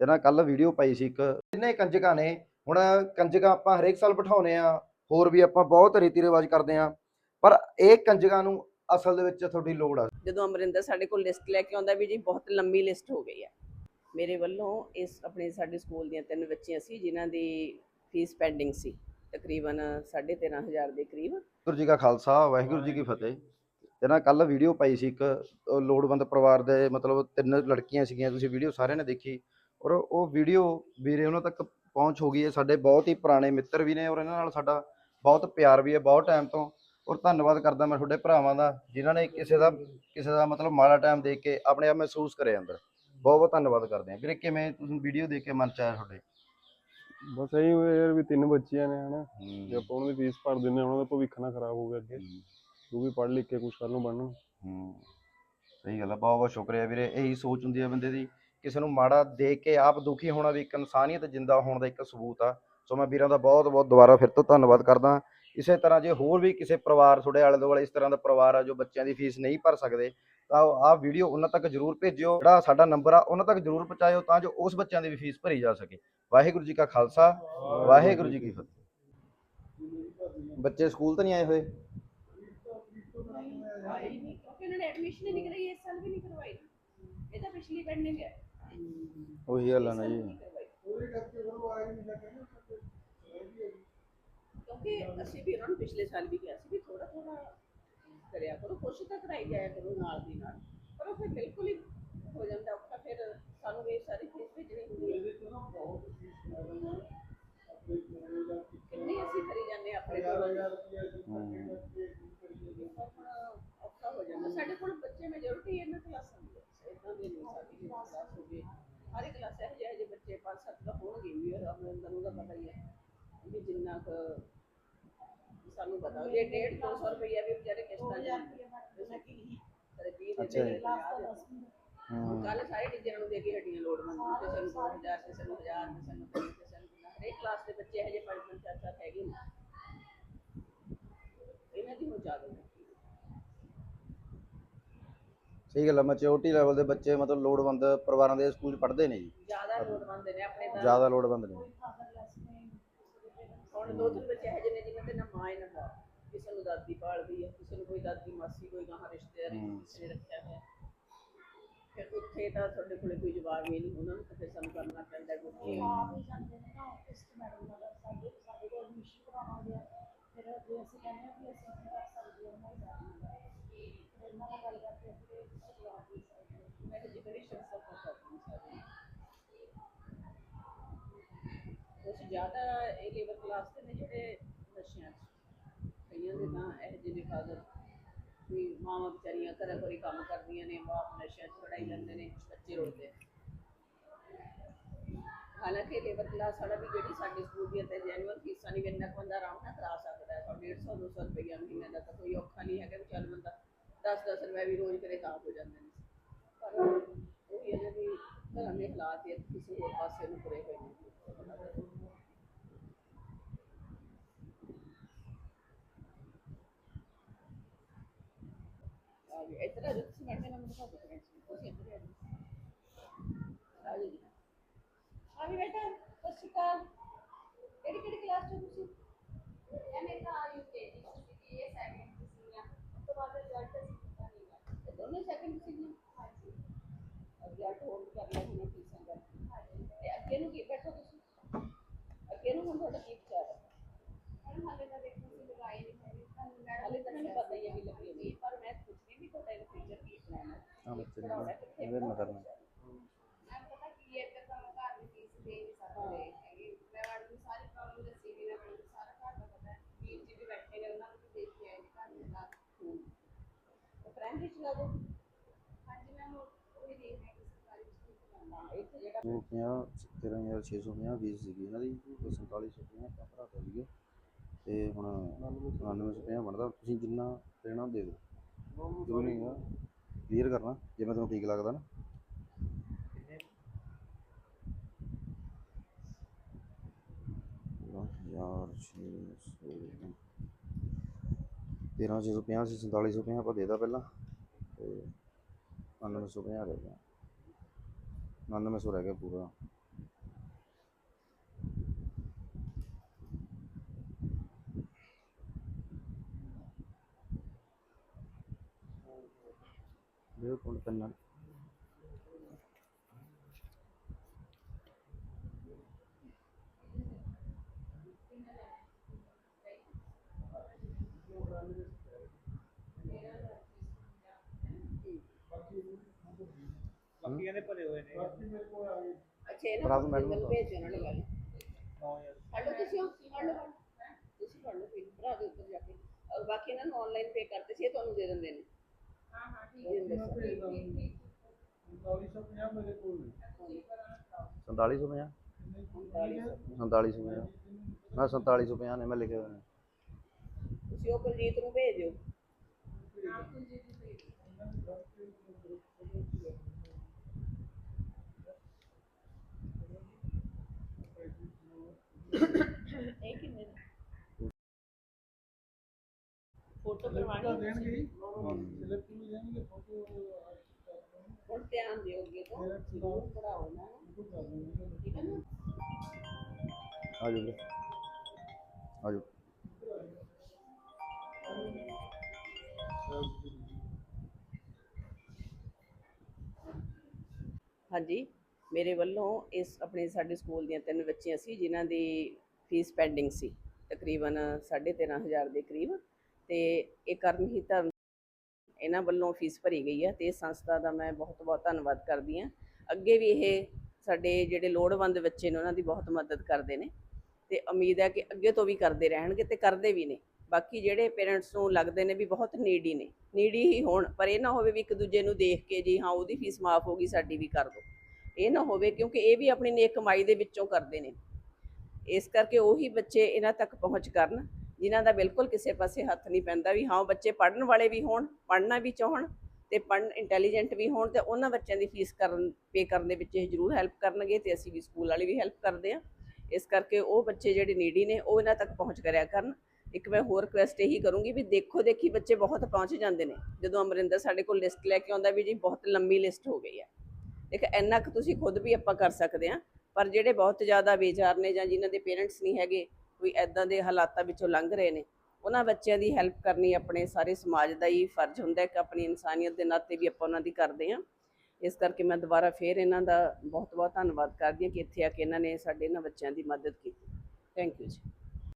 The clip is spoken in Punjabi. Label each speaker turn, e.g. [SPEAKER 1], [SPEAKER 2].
[SPEAKER 1] ਤੇ ਨਾ ਕੱਲ ਵੀਡੀਓ ਪਾਈ ਸੀ ਇੱਕ। ਕਿੰਨੇ ਕੰਜਕਾਂ ਨੇ? ਹੁਣ ਕੰਜਕਾਂ ਆਪਾਂ ਹਰੇਕ ਸਾਲ ਬਿਠਾਉਨੇ ਆ ਹੋਰ ਵੀ ਆਪਾਂ ਬਹੁਤ ਰੀਤੀ ਰਿਵਾਜ ਕਰਦੇ ਆ ਪਰ ਇਹ ਕੰਜਕਾਂ ਨੂੰ ਅਸਲ ਦੇ ਵਿੱਚ ਤੁਹਾਡੀ ਲੋੜ ਆ।
[SPEAKER 2] ਜਦੋਂ ਅਮਰਿੰਦਰ ਸਾਡੇ ਕੋਲ ਲਿਸਟ ਲੈ ਕੇ ਆਉਂਦਾ ਵੀ ਜੀ ਬਹੁਤ ਲੰਮੀ ਲਿਸਟ ਹੋ ਗਈ ਹੈ ਮੇਰੇ ਵੱਲੋਂ ਇਸ ਆਪਣੇ ਸਾਡੇ ਸਕੂਲ ਦੀਆਂ ਤਿੰਨ ਬੱਚੀਆਂ ਸੀ ਜਿਨ੍ਹਾਂ ਦੀ ਫੀਸ ਪੈਂਡਿੰਗ ਸੀ। ਤਕਰੀਬਨ 13500 ਦੇ ਕਰੀਬ।
[SPEAKER 1] ਵਾਹਿਗੁਰੂ ਜੀ ਕਾ ਖਾਲਸਾ ਵਾਹਿਗੁਰੂ ਜੀ ਕੀ ਫਤਿਹ। ਤੇ ਨਾ ਕੱਲ ਵੀਡੀਓ ਪਾਈ ਸੀ ਇੱਕ ਲੋੜਵੰਦ ਪਰਿਵਾਰ ਦੇ ਮਤਲਬ ਤਿੰਨ ਲੜਕੀਆਂ ਸੀਗੀਆਂ। ਤੁਸੀਂ ਵੀਡੀਓ ਸਾਰਿਆਂ ਨੇ ਦੇਖੀ। ਔਰ ਉਹ ਵੀਡੀਓ ਵੀਰੇ ਉਹਨਾਂ ਤੱਕ ਪਹੁੰਚ ਹੋ ਗਈ ਹੈ। ਸਾਡੇ ਬਹੁਤ ਹੀ ਪੁਰਾਣੇ ਮਿੱਤਰ ਵੀ ਨੇ ਔਰ ਇਹਨਾਂ ਨਾਲ ਸਾਡਾ ਬਹੁਤ ਪਿਆਰ ਵੀ ਹੈ ਬਹੁਤ ਟਾਈਮ ਤੋਂ। ਔਰ ਧੰਨਵਾਦ ਕਰਦਾ ਮੈਂ ਤੁਹਾਡੇ ਭਰਾਵਾਂ ਦਾ ਜਿਨ੍ਹਾਂ ਨੇ ਕਿਸੇ ਦਾ ਕਿਸੇ ਦਾ ਮਤਲਬ ਮਾੜਾ ਟਾਈਮ ਦੇਖ ਕੇ ਆਪਣੇ ਆਪ ਮਹਿਸੂਸ ਕਰੇ ਅੰਦਰ। ਬਹੁਤ ਬਹੁਤ ਧੰਨਵਾਦ ਕਰਦੇ ਹਾਂ। ਵੀਰੇ ਕਿਵੇਂ ਤੁਸੀਂ ਵੀਡੀਓ ਦੇਖ ਕੇ ਮਨ ਚ ਆਇਆ ਤੁਹਾਡੇ?
[SPEAKER 3] ਬਸ ਇਹੀ ਹੋਇਆ ਯਾਰ ਵੀ ਤਿੰਨ ਬੱਚੀਆਂ ਨੇ ਹਨਾ। ਜੇ ਆਪਾਂ ਉਹਨਾਂ ਦੀ ਫੀਸ ਭਰ ਦਿੰਦੇ ਹਾਂ ਉਹਨਾਂ ਦਾ ਭਵਿੱਖ ਨਾ ਖਰਾਬ ਹੋਵੇ ਅੱਗੇ। ਉਹ ਵੀ ਪੜ੍ਹ ਲਿਖ ਕੇ ਕੁਛ ਕੱਲ੍ਹ ਨੂੰ ਬਣਨ।
[SPEAKER 1] ਹੂੰ। ਸਹੀ ਗੱਲ ਆ ਬਹੁਤ ਬਹੁਤ ਸ਼ੁਕਰੀਆ ਵੀਰੇ। ਇਹੀ ਸੋਚ ਹੁੰਦੀ ਹੈ ਬੰਦੇ ਦੀ ਕਿਸੇ ਨੂੰ ਮਾੜਾ ਦੇ ਕੇ ਆਪ ਦੁਖੀ ਹੋਣਾ ਵੀ ਇੱਕ ਇਨਸਾਨੀਅਤ ਜਿੰਦਾ ਹੋਣ ਦਾ ਇੱਕ ਸਬੂਤ ਆ। ਸੋ ਮੈਂ ਵੀਰਾਂ ਦਾ ਬਹੁਤ ਬਹੁਤ ਦੁਬਾਰਾ ਫਿਰ ਤੋਂ ਧੰਨਵਾਦ ਕਰਦਾ। ਇਸੇ ਤਰ੍ਹਾਂ ਜੇ ਹੋਰ ਵੀ ਕਿਸੇ ਪਰਿਵਾਰ, ਤੁਹਾਡੇ ਆਲੇ ਦੁਆਲੇ ਇਸ ਤਰ੍ਹਾਂ ਦਾ ਪਰਿਵਾਰ ਆ ਜੋ ਬੱਚਿਆਂ ਦੀ ਫੀਸ ਨਹੀਂ ਭਰ ਸਕਦੇ, ਤਾਂ ਆਹ ਵੀਡੀਓ ਉਹਨਾਂ ਤੱਕ ਜਰੂਰ ਭੇਜਿਓ। ਜਿਹੜਾ ਸਾਡਾ ਨੰਬਰ ਆ, ਉਹਨਾਂ ਤੱਕ ਜਰੂਰ ਪਹੁੰਚਾਇਓ ਤਾਂ ਜੋ ਉਸ ਬੱਚਿਆਂ ਦੀ ਵੀ ਫੀਸ ਭਰੀ ਜਾ ਸਕੇ। ਵਾਹਿਗੁਰੂ ਜੀ ਕਾ ਖਾਲਸਾ, ਵਾਹਿਗੁਰੂ ਜੀ ਕੀ ਫਤਿਹ। ਬੱਚੇ ਸਕੂਲ ਤਾਂ ਨਹੀਂ ਆਏ ਹੋਏ?
[SPEAKER 2] ਕਿਉਂਕਿ ਨੇ ਐਡਮਿਸ਼ਨ ਨਹੀਂ ਕਰਾਈ, ਇਸ ਸਾਲ ਵੀ ਨਹੀਂ ਕਰਵਾਈ। ਇਹ ਤਾਂ ਪਿਛਲੀ ਪੈਂਡਿੰਗ ਹੈ।
[SPEAKER 1] ਉਹੀ ਗੱਲ ਆ ਨਾ ਜੀ।
[SPEAKER 2] ਕਿਉਂਕਿ ਅਸੀਂ ਵੀ ਉਹਨਾਂ ਨੂੰ ਪਿਛਲੇ ਸਾਲ ਵੀ ਕਿਹਾ ਸੀ ਵੀ ਥੋੜਾ ਥੋੜਾ ਕਰਿਆ ਕਰੋ, ਕੋਸ਼ਿਸ਼ ਤਾਂ ਕਰਾਈ ਜਾਇਆ ਕਰੋ ਨਾਲ ਦੀ ਨਾਲ। ਪਰ ਉਹ ਫਿਰ ਬਿਲਕੁਲ ਹੀ ਜਾਂਦਾ ਔਖਾ ਫਿਰ ਸਾਨੂੰ ਵੀ ਇਹ ਸਾਰੀ ਫੀਸ ਭੇਜਣੀ ਹੁੰਦੀ ਹੈ ਕਿੰਨੀ ਅਸੀਂ ਕਰੀ ਜਾਂਦੇ ਹਾਂ ਆਪਣੇ ਕੋਲ ਔਖਾ ਹੋ ਜਾਂਦਾ ਸਾਡੇ ਕੋਲ ਬੱਚੇ ਮੈਜੋਰਿਟੀ ਇਹਨਾਂ ਕਲਾਸਾਂ ਦੀ ਹੈ ਇਦਾਂ ਦੇ ਨਹੀਂ ਸਾਡੀ ਕਲਾਸ ਹੋ ਗਈ ਹਰ ਇੱਕ ਕਲਾਸ ਇਹੋ ਜਿਹੇ ਜਿਹੇ ਬੱਚੇ ਪੰਜ ਸੱਤ ਤਾਂ ਹੋਣਗੇ ਵੀ ਔਰ ਅਮਰਿੰਦਰ ਨੂੰ ਤਾਂ ਪਤਾ ਹੀ ਹੈ ਵੀ ਜਿੰਨਾ ਕੁ ਸਾਨੂੰ ਪਤਾ। ਉਹ ਜੇ 1.5 200 ਰੁਪਈਆ ਵੀ ਵਿਚਾਰੇ ਕਿਸ਼ਤਾਂ ਚ ਕਦੇ ਵੀਹ
[SPEAKER 1] ਅੱਛਾ
[SPEAKER 2] ਦਿੰਦੇ
[SPEAKER 1] ਜੀ।
[SPEAKER 2] ਨੇ
[SPEAKER 1] ਹੂੰ।
[SPEAKER 2] ਕੱਲ ਸਾਰੇ ਟੀਚਰਾਂ ਨੂੰ ਦੇ ਕੇ ਹੱਡੀਆਂ ਲੋੜਵੰਦ ਨੂੰ ਕਿਸੇ ਨੂੰ 2000 ਕਿਸੇ ਨੂੰ 1000 ਕਿਸੇ ਨੂੰ ਤਿੰਨ, ਕਿਸੇ ਨੂੰ ਪੰਜਾਹ। ਹਰੇਕ ਕਲਾਸ ਦੇ ਬੱਚੇ ਇਹੋ ਜਿਹੇ ਪੰਜ ਪੰਜ ਚਾਰ ਚਾਰ ਹੈਗੇ ਨੇ। ਇਹਨਾਂ ਦੀ ਹੁਣ ਜ਼ਿਆਦਾ ਹੈ
[SPEAKER 1] ਸਹੀ ਗੱਲ ਮੈਚਿਓਰਟੀ ਲੈਵਲ ਦੇ ਬੱਚੇ ਮਤਲਬ ਲੋੜਵੰਦ ਪਰਿਵਾਰਾਂ ਦੇ ਸਕੂਲ 'ਚ ਪੜ੍ਹਦੇ ਨੇ ਜੀ।
[SPEAKER 2] ਜ਼ਿਆਦਾ ਲੋੜਵੰਦ ਨੇ ਆਪਣੇ ਤਾਂ।
[SPEAKER 1] ਜ਼ਿਆਦਾ ਲੋੜਵੰਦ ਨੇ।
[SPEAKER 2] ਹੁਣ ਦੋ ਤਿੰਨ ਬੱਚੇ ਇਹੋ ਜਿਹੇ ਨੇ ਜਿਨ੍ਹਾਂ ਦੇ ਨਾ ਮਾਂ ਹੈ ਨਾ ਬਾਪ। ਕਿਸੇ ਨੂੰ ਦਾਦੀ ਪਾਲਦੀ ਹੈ ਕਿਸੇ ਨੂੰ ਕੋਈ ਦਾਦੀ ਮਾਸੀ ਕੋਈ ਗਾਹਾਂ ਰਿਸ਼ਤੇਦਾਰੀ
[SPEAKER 1] ਹੂੰ।
[SPEAKER 2] ਕਿਸੇ ਨੇ ਰੱਖਿਆ ਹੋਇਆ। ਫਿਰ ਉੱਥੇ ਤਾਂ ਤੁਹਾਡੇ ਕੋਲੇ ਕੋਈ ਜਵਾਬ ਹੀ ਨਹੀਂ ਉਹਨਾਂ ਨੂੰ ਤਾਂ ਫਿਰ ਸਾਨੂੰ ਕਰਨਾ ਪੈਂਦਾ ਹੈ। ਕੁਝ
[SPEAKER 4] ਆਪ ਹੀ ਜਾਂਦੇ ਨੇ ਨਾ ਆਫਿਸ ਚ ਮੈਡਮ ਨਾਲ ਸਾਡੇ ਸਾਡੇ ਕੋਲ ਐਡਮਿਸ਼ਨ ਕਰਾਉਣਾ ਗਿਆ। ਫਿਰ ਜੇ ਅਸੀਂ ਕਹਿੰਦੇ ਹਾਂ ਕਿ ਅਸੀਂ ਨਹੀਂ ਕਰ ਸਕਦੇ ਉਹਨਾਂ ਹੀ ਜਾਣਾ ਫਿਰ ਇਹਨਾਂ ਨਾਲ ਗੱਲ ਕਰਕੇ ਅਸੀਂ
[SPEAKER 2] ਮੈਂ ਕਿਹਾ ਜਿਹੜੀ ਸ਼ਖਸ ਆਪਾਂ ਕਰਨੀ ਕੁਝ ਜ਼ਿਆਦਾ ਇਹ ਲੇਬਰ ਕਲਾਸ ਦੇ ਨੇ ਜਿਹੜੇ ਨਸ਼ਿਆਂ 'ਚ। ਕਈਆਂ ਦੇ ਤਾਂ ਇਹ ਜਿਹੇ ਫਾਦਰ ਵੀ ਮਾਵਾਂ ਵਿਚਾਰੀਆਂ ਘਰਾਂ ਘਰੀ ਕੰਮ ਕਰਦੀਆਂ ਨੇ, ਬਾਪ ਨਸ਼ਿਆਂ 'ਚ ਫੜਾਈ ਜਾਂਦੇ ਨੇ ਬੱਚੇ ਰੁਲਦੇ ਹਾਲਾਂਕਿ ਲੇਬਰ ਕਲਾਸ ਵਾਲਾ ਵੀ ਜਿਹੜੀ ਸਾਡੇ ਸਕੂਲ ਦੀਆਂ ਤੇ ਜੈਨੂਅਲ ਫੀਸਾਂ ਨਹੀਂ ਇੰਨਾ ਕੁ ਆਰਾਮ ਨਾਲ ਕਰਾ ਸਕਦਾ ਹੈ 150 200 ਰੁਪਈਆ ਮਹੀਨੇ ਦਾ ਤਾਂ ਕੋਈ ਔਖਾ ਨਹੀਂ ਹੈਗਾ ਵੀ ਚੱਲ ਬੰਦਾ 10 10 ਰੁਪਏ ਵੀ ਰੋਜ਼ ਕਰੇ ਤਾਂ ਹੋ ਜਾਂਦੇ ਨੇ ਪਰ ਉਹ ਇਹ ਹੈ ਵੀ ਘਰਾਂ ਦੇ ਹਾਲਾਤ ਇਹ ਕਿਸੇ ਹੋਰ ਪਾਸੇ ਨੂੰ ਤੁਰੇ ਹੋਏ ਨੇ ਆ ਗਏ ਇੱਧਰ ਆ ਜਾਓ ਤੁਸੀਂ ਬੈਠੇ ਨਾ ਮੈਨੂੰ ਦਿਖਾ ਦਿਓ friends ਨੂੰ। ਤੁਸੀਂ ਇੱਧਰ ਆ ਜਾਓ ਆ ਜਾਓ ਜੀ ਆ ਵੀ ਬੇਟਾ ਸਤਿ ਸ਼੍ਰੀ ਅਕਾਲ ਕਿਹੜੀ ਕਿਹੜੀ ਕਲਾਸ ਚ ਹੋ ਤੁਸੀਂ
[SPEAKER 4] ਇਹ ਮੇਰੇ ਤਾਂ ਯੂਕੇਜੀ ਸੀ ਇਹ ਸੈਕਿੰਡ ਸੀ ਨਾ ਉਸ ਤੋਂ ਬਾਅਦ ਰਿਜ਼ਲਟ ਅਸੀਂ ਪਤਾ ਨਹੀਂ ਗਾ
[SPEAKER 2] ਇਹ ਦੋਨੇ ਸੈਕੰਡ ਸੀਗੀਆਂ
[SPEAKER 4] ਹਾਂਜੀ
[SPEAKER 2] ਰਿਜ਼ਲਟ ਹੋਲਡ ਕਰ ਲਿਆ ਹੁਣ ਫੀਸਾਂ ਦਾ
[SPEAKER 4] ਹਾਂਜੀ
[SPEAKER 2] ਤੇ ਅੱਗੇ ਨੂੰ ਕੀ ਬੈਠੋ ਤੁਸੀਂ ਅੱਗੇ ਨੂੰ ਹੁਣ ਤੁਹਾਡਾ ਕੀ ਵਿਚਾਰ ਹੈ
[SPEAKER 4] ਮੈਡਮ ਹਾਲੇ ਤਾਂ ਦੇਖੋ ਸੀ ਲਗਾਈ ਨਹੀਂ ਹੈ ਤੁਹਾਨੂੰ ਮੈਡਮ
[SPEAKER 2] ਹਾਲੇ ਤਾਂ ਮੈਨੂੰ ਪਤਾ ਹੀ ਹੈ ਵੀ ਲੱਗੀ ਹੋਈ ਹੈ, ਪਰ ਮੈਂ ਪੁੱਛਦੀ ਵੀ ਤੁਹਾਡਾ ਇਹ ਫਿਊਚਰ ਕੀ ਪਲਾਨ ਹੈ
[SPEAKER 1] ਹਾਂ ਬੱਚੇ ਨੇ
[SPEAKER 2] ਪੜਾਉਣਾ ਕਿੱਥੇ
[SPEAKER 1] ਇਹਦੇ ਨਾਲ ਕਰਨਾ
[SPEAKER 4] ਮੈਂ ਪਤਾ ਕੀ ਹੈ ਕਿ ਤੁਹਾਨੂੰ ਘਰ ਦੀ ਫੀਸ ਦੇ ਨਹੀਂ ਸਕਦੇ ਹੈਗੇ ਮੈਂ ਮੈਡਮ ਨੂੰ ਸਾਰੀ ਪ੍ਰੋਬਲਮ ਦੱਸੀ ਵੀ ਨਾ ਮੈਨੂੰ ਸਾਰਾ ਘਰ ਦਾ ਪਤਾ ਹੈ ਵੀਰ ਜੀ ਵੀ ਬੈਠੇ ਨੇ ਉਹਨਾਂ ਨੂੰ ਵੀ ਦੇਖ ਕੇ ਆਏ ਨੇ ਘਰ ਦੇ ਨਾਲ
[SPEAKER 2] ਫਰੈਂਡ ਵਿੱਚ ਲਾ ਦਿਓ
[SPEAKER 4] ਹਾਂਜੀ ਮੈਂ ਉਹ ਵੀ ਦੇਖ ਰਹੀ ਹਾਂ ਸਰਕਾਰੀ ਸਕੂਲ ਤੋਂ ਕਰਨਾ
[SPEAKER 2] ਹਾਂ ਇੱਥੇ ਜਿਹੜਾ
[SPEAKER 1] ਉਹ 50 13650 ਫੀਸ ਸੀਗੀ ਇਹਨਾਂ ਦੀ 4750 ਆਪਾਂ ਭਰਾਤਾ ਸੀਗੇ ਤੇ ਹੁਣ 9950 ਬਣਦਾ। ਤੁਸੀਂ ਜਿੰਨਾ ਦੇਣਾ ਦੇ ਦਿਓ। ਜੋ ਨਹੀਂ ਹੈਗਾ। ਕਲੀਅਰ ਕਰਨਾ, ਜੇ ਮੈਂ ਤੁਹਾਨੂੰ ਠੀਕ ਲੱਗਦਾ ਨਾ। ਯਾਰ 600 ਤੇਰਾਂ ਛੇ ਸੌ ਪੰਜਾਹ ਸੀ ਸੰਤਾਲੀ ਸੌ ਪੰਜਾਹ ਆਪਾਂ ਦੇ ਤਾ ਪਹਿਲਾਂ। ਤੇ 9950 ਰਹਿ ਗਿਆ। 9900 ਰਹਿ ਗਿਆ ਪੂਰਾ। ਇਹ ਕੋਣ ਪੈਨ
[SPEAKER 5] ਬਾਕੀਆਂ ਦੇ ਭਰੇ ਹੋਏ ਨੇ
[SPEAKER 2] ਅੱਛਾ ਇਹਨਾਂ
[SPEAKER 1] ਭਰਾ ਦਿਓ ਮੈਡਮ
[SPEAKER 2] ਮੈਨੂੰ
[SPEAKER 1] ਨੂੰ।
[SPEAKER 2] ਭੇਜ ਦਿਓ ਉਹਨਾਂ ਨੂੰ ਗੱਲ
[SPEAKER 5] ਨੌ ਹਜ਼ਾਰ
[SPEAKER 2] ਪੜ੍ਹ ਲਓ ਤੁਸੀਂ ਉਹ, ਪੜ੍ਹ ਲਓ ਤੁਸੀਂ ਪੜ੍ਹ ਲਓ ਫਿਰ ਭਰਾ ਦੇ ਉੱਪਰ ਜਾ ਕੇ ਔਰ ਬਾਕੀ ਇਹਨਾਂ ਨੂੰ ਆਨਲਾਈਨ ਪੇ ਕਰਤੇ ਸੀ ਇਹ ਤੁਹਾਨੂੰ ਦੇ ਦਿੰਦੇ ਨੇ ਹਾਂ ਹਾਂ ਠੀਕ ਹੈ
[SPEAKER 1] 4750 4750 ਨਾ 4750 ਨੇ, ਮੈਂ ਲਿਖਿਆ ਹੋਇਆ
[SPEAKER 2] ਤੁਸੀਂ ਉਹ ਕੁਲਜੀਤ ਨੂੰ ਭੇਜ। ਦਿਓ ਇਹ ਕਿੰਨੇ ਫੋਟੋ ਕਰਵਾਣੀ ਹੈ ਹੁਣ ਧਿਆਨ ਦਿਓਗੇ ਤਾਂ ਜ਼ਰੂਰ ਪੜਾਓ ਨਾ ਠੀਕ ਹੈ ਨਾ?
[SPEAKER 1] ਆ ਜਾਓ ਵੀਰੇ। ਆ ਜਾਓ
[SPEAKER 2] ਹਾਂਜੀ ਮੇਰੇ ਵੱਲੋਂ ਇਸ ਆਪਣੇ ਸਾਡੇ ਸਕੂਲ ਦੀਆਂ ਤਿੰਨ ਬੱਚੀਆਂ ਸੀ ਜਿਨ੍ਹਾਂ ਦੀ ਫੀਸ ਪੈਂਡਿੰਗ ਸੀ। ਤਕਰੀਬਨ 13500 ਦੇ ਕਰੀਬ। ਤੇ ਇਹ ਕਰਮਹੀਤ ਧਰਮ ਇਹਨਾਂ ਵੱਲੋਂ ਫੀਸ ਭਰੀ ਗਈ ਹੈ ਤੇ ਇਸ ਸੰਸਥਾ ਦਾ ਮੈਂ ਬਹੁਤ ਬਹੁਤ ਧੰਨਵਾਦ ਕਰਦੀ ਹਾਂ। ਅੱਗੇ ਵੀ ਇਹ ਸਾਡੇ ਜਿਹੜੇ ਲੋੜਵੰਦ ਬੱਚੇ ਨੇ ਉਹਨਾਂ ਦੀ ਬਹੁਤ ਮਦਦ ਕਰਦੇ ਨੇ ਤੇ ਉਮੀਦ ਹੈ ਕਿ ਅੱਗੇ ਤੋਂ ਵੀ ਕਰਦੇ ਰਹਿਣਗੇ ਤੇ ਕਰਦੇ ਵੀ ਨੇ। ਬਾਕੀ ਜਿਹੜੇ ਪੇਰੈਂਟਸ ਨੂੰ ਲੱਗਦੇ ਨੇ ਵੀ ਬਹੁਤ ਨੀਡੀ ਨੇ ਨੀਡੀ ਹੀ ਹੋਣ, ਪਰ ਇਹ ਨਾ ਹੋਵੇ ਵੀ ਇੱਕ ਦੂਜੇ ਨੂੰ ਦੇਖ ਕੇ ਜੀ ਹਾਂ ਉਹਦੀ ਫੀਸ ਮਾਫ ਹੋ ਗਈ, ਸਾਡੀ ਵੀ ਕਰ ਦਿਓ ਇਹ ਨਾ ਹੋਵੇ ਕਿਉਂਕਿ ਇਹ ਵੀ ਆਪਣੀ ਨੇਕ ਕਮਾਈ ਦੇ ਵਿੱਚੋਂ ਕਰਦੇ ਨੇ। ਇਸ ਕਰਕੇ ਉਹੀ ਬੱਚੇ ਇਹਨਾਂ ਤੱਕ ਪਹੁੰਚ ਕਰਨ। ਜਿਨ੍ਹਾਂ ਦਾ ਬਿਲਕੁਲ ਕਿਸੇ ਪਾਸੇ ਹੱਥ ਨਹੀਂ ਪੈਂਦਾ ਵੀ ਹਾਂ, ਉਹ ਬੱਚੇ ਪੜ੍ਹਨ ਵਾਲੇ ਵੀ ਹੋਣ, ਪੜ੍ਹਨਾ ਵੀ ਚਾਹਣ ਤੇ ਪੜ੍ਹਨ ਇੰਟੈਲੀਜੈਂਟ ਵੀ ਹੋਣ ਤੇ ਉਹਨਾਂ ਬੱਚਿਆਂ ਦੀ ਫੀਸ ਕਰਨ, ਪੇ ਕਰਨ ਦੇ ਵਿੱਚ ਇਹ ਜ਼ਰੂਰ ਹੈਲਪ ਕਰਨਗੇ ਤੇ ਅਸੀਂ ਵੀ ਸਕੂਲ ਵਾਲੇ ਵੀ ਹੈਲਪ ਕਰਦੇ ਆ ਇਸ ਕਰਕੇ ਉਹ ਬੱਚੇ ਜਿਹੜੇ ਨੀਡੀ ਨੇ, ਉਹ ਇਹਨਾਂ ਤੱਕ ਪਹੁੰਚ ਕਰਿਆ ਕਰਨ। ਇੱਕ ਮੈਂ ਹੋਰ ਰਿਕੁਐਸਟ ਇਹੀ ਕਰੂੰਗੀ ਵੀ ਦੇਖੋ ਦੇਖੀ ਬੱਚੇ ਬਹੁਤ ਪਹੁੰਚ ਜਾਂਦੇ ਨੇ। ਜਦੋਂ ਅਮਰਿੰਦਰ ਸਾਡੇ ਕੋਲ ਲਿਸਟ ਲੈ ਕੇ ਆਉਂਦਾ ਵੀ ਜੀ ਬਹੁਤ ਲੰਮੀ ਲਿਸਟ ਹੋ ਗਈ ਹੈ। ਦੇਖ, ਇੰਨਾ ਕੁ ਤੁਸੀਂ ਖੁਦ ਵੀ ਆਪਾਂ ਕਰ ਸਕਦੇ ਆ ਪਰ ਜਿਹੜੇ ਬਹੁਤ ਜ਼ਿਆਦਾ ਬੇਜ਼ਾਰ ਨੇ ਜਾਂ ਜਿਨ੍ਹਾਂ ਦੇ ਪੇਰੈਂਟਸ ਨਹੀਂ ਹੈਗੇ ਕੋਈ ਐਦਾਂ ਦੇ ਹਾਲਾਤਾਂ ਵਿੱਚੋਂ ਲੰਘ ਰਹੇ ਨੇ। ਉਹਨਾਂ ਬੱਚਿਆਂ ਦੀ ਹੈਲਪ ਕਰਨੀ ਆਪਣੇ ਸਾਰੇ ਸਮਾਜ ਦਾ ਹੀ ਫਰਜ਼ ਹੁੰਦਾ ਹੈ ਕਿ ਆਪਣੀ ਇਨਸਾਨੀਅਤ ਦੇ ਨਾਤੇ ਵੀ ਆਪਾਂ ਉਹਨਾਂ ਦੀ ਕਰਦੇ ਹਾਂ। ਇਸ ਕਰਕੇ ਮੈਂ ਦੁਬਾਰਾ ਫੇਰ ਇਹਨਾਂ ਦਾ ਬਹੁਤ ਬਹੁਤ ਧੰਨਵਾਦ ਕਰਦੀ ਹਾਂ ਕਿ ਇੱਥੇ ਆ ਕੇ ਇਹਨਾਂ ਨੇ ਸਾਡੇ ਇਹਨਾਂ ਬੱਚਿਆਂ ਦੀ ਮਦਦ ਕੀਤੀ। ਥੈਂਕ ਯੂ ਜੀ।